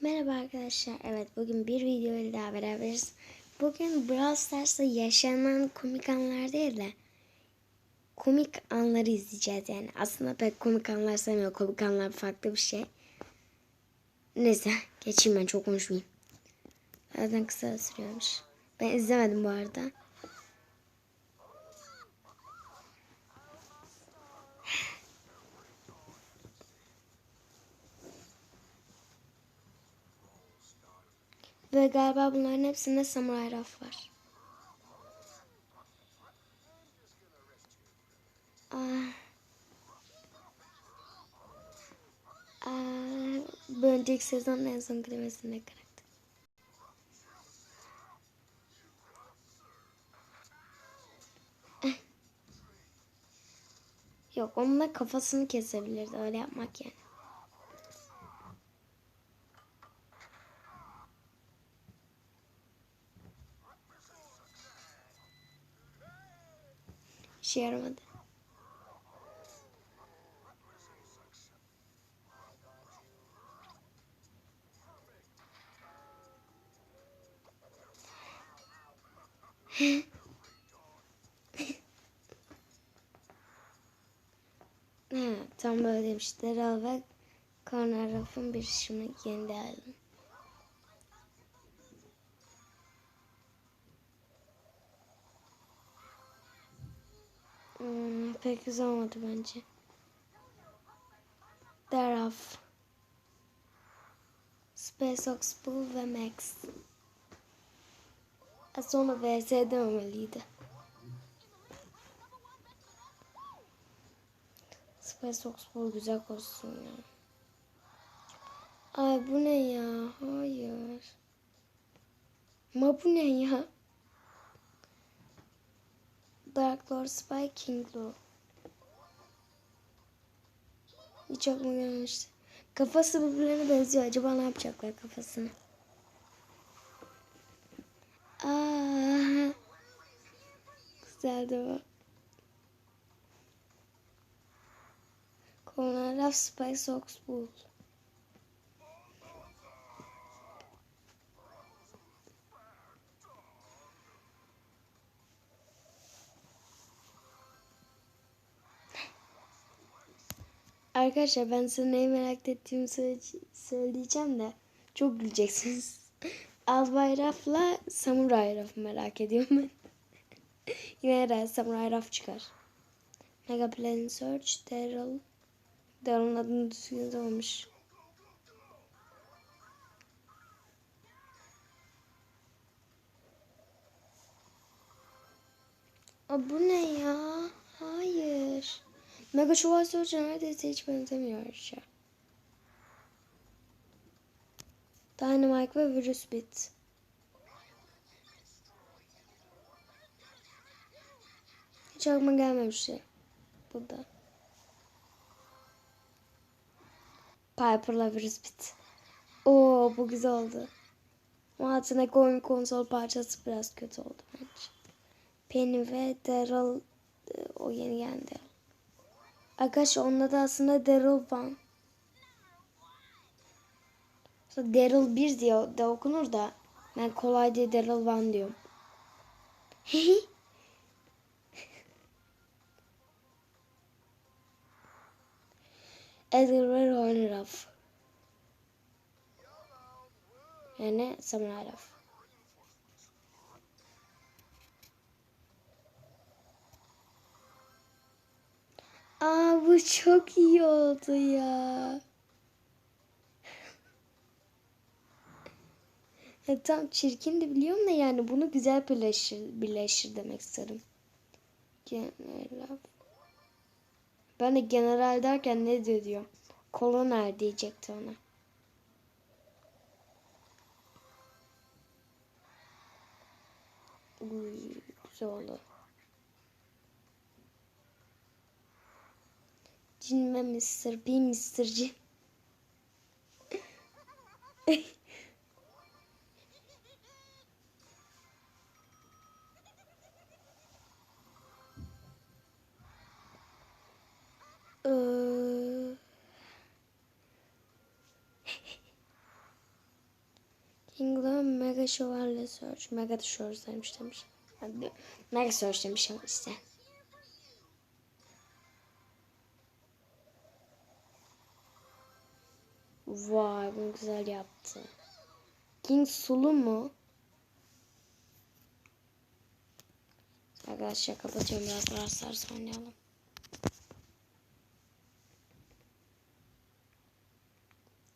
Merhaba arkadaşlar. Evet bugün bir video ile daha beraberiz. Bugün Brawl Stars'ta yaşanan komik anlar değil de komik anları izleyeceğiz yani. Aslında pek komik anlar sevmiyorum. Komik anlar farklı bir şey. Neyse geçeyim ben çok konuşmayayım. Zaten kısa sürüyormuş. Ben izlemedim bu arada. Ve galiba bunların hepsinde samuray raf var. Aa. Aa, bu önceki sezonun en son klimesinde karakter. Eh. Yok onunla kafasını kesebilirdi öyle yapmak yani. İşe yaramadı. tam böyle demişler. Al ve korner rafın bir işimi kendi aldım. Pek güzel olmadı bence. Deraf. Space Ox Bull ve Max. E, Sonra VS dememeliydi. Space Ox Bull güzel kostüm ya. Ay bu ne ya? Hayır. Ma bu ne ya? Dark Lord Spy King Lou. Hiç aklıma gelmemişti. Kafası birbirlerine benziyor. Acaba ne yapacaklar kafasını? Aa, güzeldi bu. Corner of Spy Sox Arkadaşlar ben size neyi merak ettiğimi söyle- söyleyeceğim de çok güleceksiniz. Albay Raf'la Samuray Raf'ı merak ediyorum ben. Yine herhalde Samuray Raf çıkar. Mega Plan Search, Daryl. Daryl'ın adını düzgün olmuş. Aa, bu ne ya? Hayır. Mega Şövalye Search'a neredeyse hiç benzemiyor aşağı. Dynamite ve Virus Bit. Hiç aklıma gelmemişti. Bu da. Piper'la Virus Bit. Oo bu güzel oldu. Ama altındaki oyun konsol parçası biraz kötü oldu bence. Penny ve Daryl e, o yeni geldi. Arkadaşlar onun da aslında Daryl Van. Daryl 1 diye de okunur da ben kolay diye Daryl Van diyorum. Edgar Ruff. Yani Samurai Ruff. Aa bu çok iyi oldu ya. ya tam çirkin de biliyorum da yani bunu güzel birleşir, birleşir demek istedim. General. Ben de general derken ne diyor diyor. Kolonel diyecekti ona. Uy, güzel oldu. Cin ve Mr. B Mr. Cin. England Mega Şövalye Search. Mega Search demiş demiş. Mega Search demiş ama işte. Vay bunu güzel yaptı. King Sulu mu? Arkadaşlar kapatıyorum biraz Brawl oynayalım.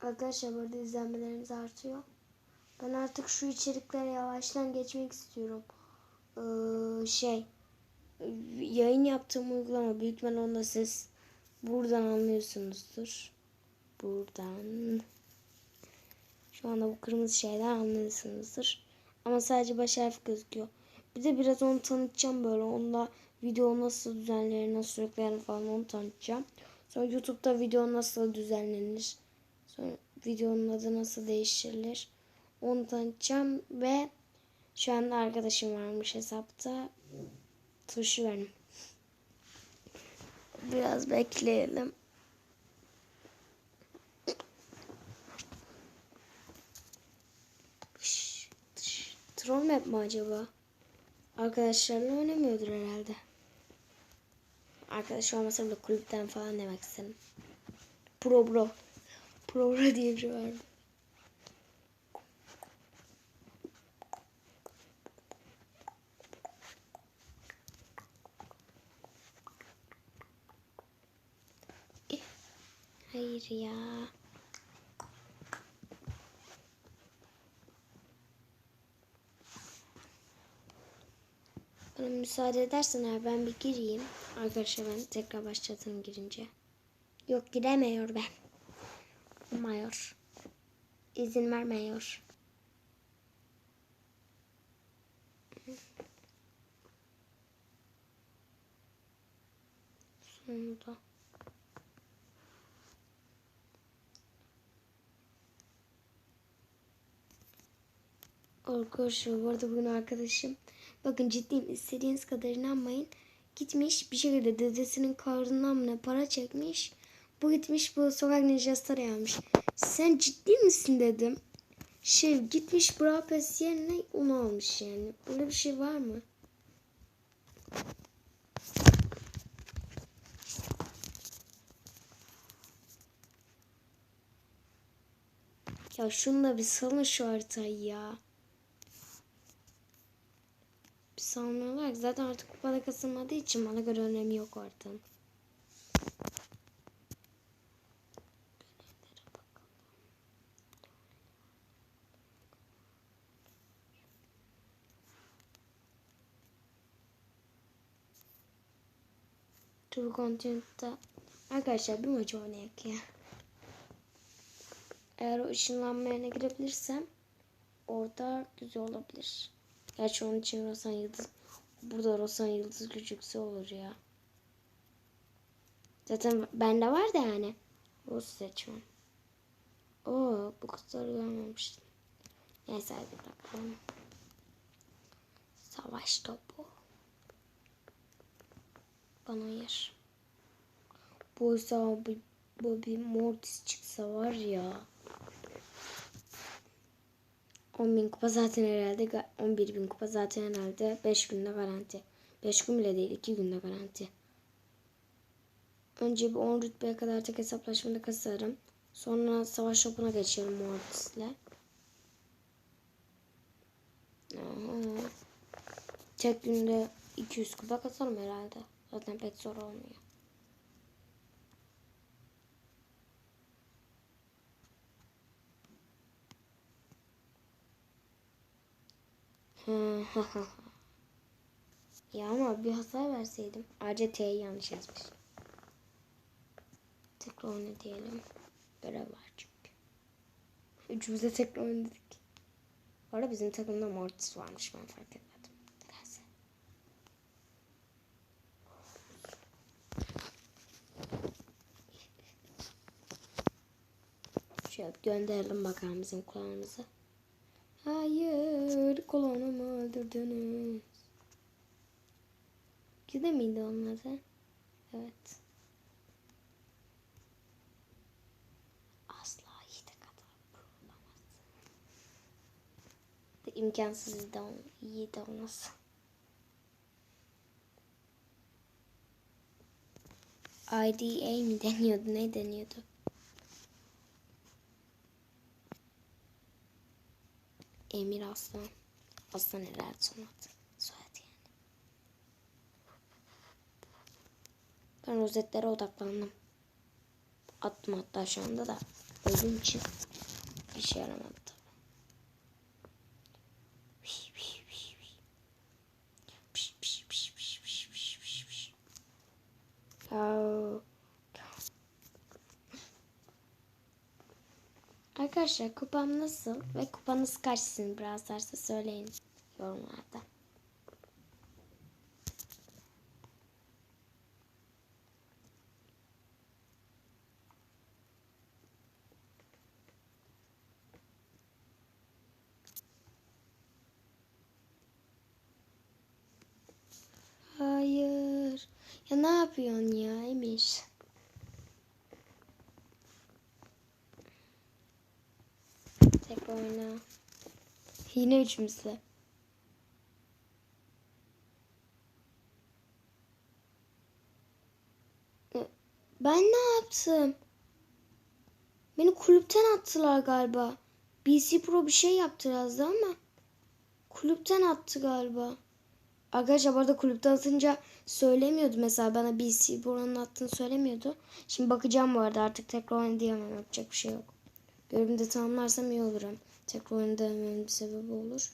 Arkadaşlar burada izlenmelerimiz artıyor. Ben artık şu içeriklere yavaştan geçmek istiyorum. Ee, şey yayın yaptığım uygulama büyük ihtimal onda siz buradan anlıyorsunuzdur. Buradan. Şu anda bu kırmızı şeyler anlıyorsunuzdur. Ama sadece baş harf gözüküyor. Bir de biraz onu tanıtacağım böyle. Onunla video nasıl düzenlenir, nasıl sürüklenir falan onu tanıtacağım. Sonra YouTube'da video nasıl düzenlenir. Sonra videonun adı nasıl değiştirilir. Onu tanıtacağım ve şu anda arkadaşım varmış hesapta. Tuşu benim. Biraz bekleyelim. Troll map mi acaba? Arkadaşlarla oynamıyordur herhalde. Arkadaş olmasa bile kulüpten falan demek istedim. Pro bro. Pro bro diye biri vardı. Eh, Hayır ya. Müsaade edersen eğer ben bir gireyim. Arkadaşlar ben tekrar başlatayım girince. Yok giremiyor ben. Mayor. İzin vermiyor. Sonunda. Arkadaşlar bu arada bugün arkadaşım bakın ciddiyim istediğiniz kadar inanmayın. Gitmiş bir şekilde dedesinin karnından mı para çekmiş. Bu gitmiş bu sokak ninjası almış sen ciddi misin dedim. Şey gitmiş Brawl Pass yerine onu almış yani. Böyle bir şey var mı? Ya şunu da bir salın şu haritayı ya. Bir salmıyorlar ki zaten artık kupada kasılmadığı için bana göre önemi yok ortanın. Tur Continent'ta Arkadaşlar bir maç oynayak ya. Eğer o ışınlanma yerine girebilirsem orada güzel olabilir. Gerçi onun için Rosan Yıldız burada Rosan Yıldız küçükse olur ya. Zaten bende var da yani. Rus seçmem. Oo bu kutuları görmemiştim. Neyse hadi bakalım. Savaş topu. Bana yer. Bu bir Mortis çıksa var ya. 10 bin kupa zaten herhalde 11 bin kupa zaten herhalde 5 günde garanti. 5 gün bile değil 2 günde garanti. Önce bir 10 rütbeye kadar tek hesaplaşmada kasarım. Sonra savaş topuna geçerim Mortis'le. Tek günde 200 kupa kasarım herhalde. Zaten pek zor olmuyor. ya ama bir hasar verseydim. Ayrıca T'yi yanlış yazmış. Tekrar oyna diyelim. Görev var çünkü. Üçümüz de tekrar oynadık. Bu arada bizim takımda Mortis varmış ben fark etmedim. Nedense. Şöyle gönderelim bakalım bizim kulağımızı. Hayır, kolonumu öldürdünüz. Gide miydi onun adı? Evet. Asla hiç kadar kurulamazsın. imkansız da ol- iyi de olmaz. IDA mi deniyordu? Ne deniyordu? Emir Aslan. Aslan herhalde sonadı. Soyadı yani. Ben rozetlere odaklandım. Attım hatta şu anda da. Ölüm için bir şey yaramadı. tabii. Piş, Arkadaşlar kupam nasıl ve kupanız kaç sizin biraz derse söyleyin yorumlarda. Hayır. Ya ne yapıyorsun ya Emir? Tek oyna. Yine üçümüzle. Ben ne yaptım? Beni kulüpten attılar galiba. BC Pro bir şey yaptı birazda ama kulüpten attı galiba. Arkadaşlar bu arada kulüpten atınca söylemiyordu mesela bana BC Pro'nun attığını söylemiyordu. Şimdi bakacağım bu arada artık tekrar oynayamam yapacak bir şey yok. Görevimi tamamlarsam iyi olur hem. Tekrar oynayamememin bir sebebi olur.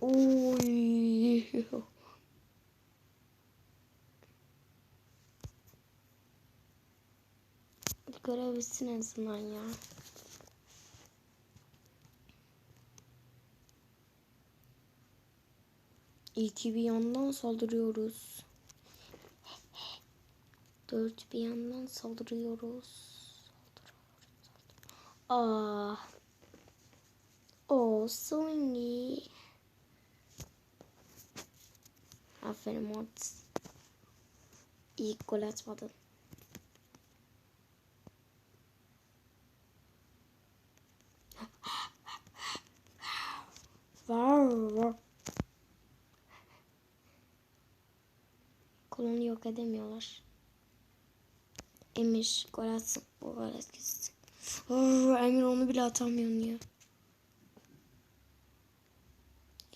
Oy. Görev bitsin en azından ya. İki bir yandan saldırıyoruz. Dört bir yandan saldırıyoruz. Saldırıyoruz. Ah. O swingy. Aferin Mortis. İyi gol atmadın. Kolonu yok edemiyorlar. Emir gol atsın. Bu gol etkisi. Oh, Emir onu bile atamıyorsun ya.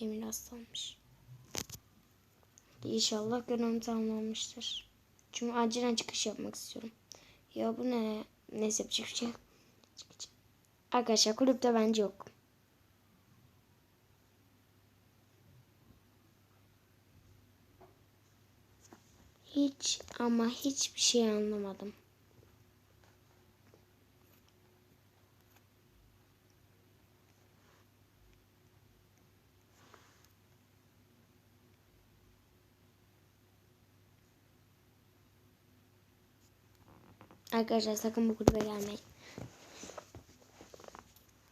Emir aslanmış. İnşallah görevim tamamlanmıştır. Çünkü acilen çıkış yapmak istiyorum. Ya bu ne? Neyse yok. Çıkacağım. Arkadaşlar kulüpte bence yok. Hiç ama hiçbir şey anlamadım. Arkadaşlar sakın bu kulübe gelmeyin.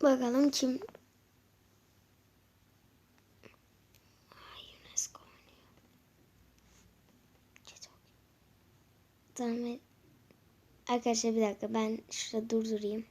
Bakalım kim? Ay UNESCO oynuyor. Tamam. Arkadaşlar bir dakika ben şurada durdurayım.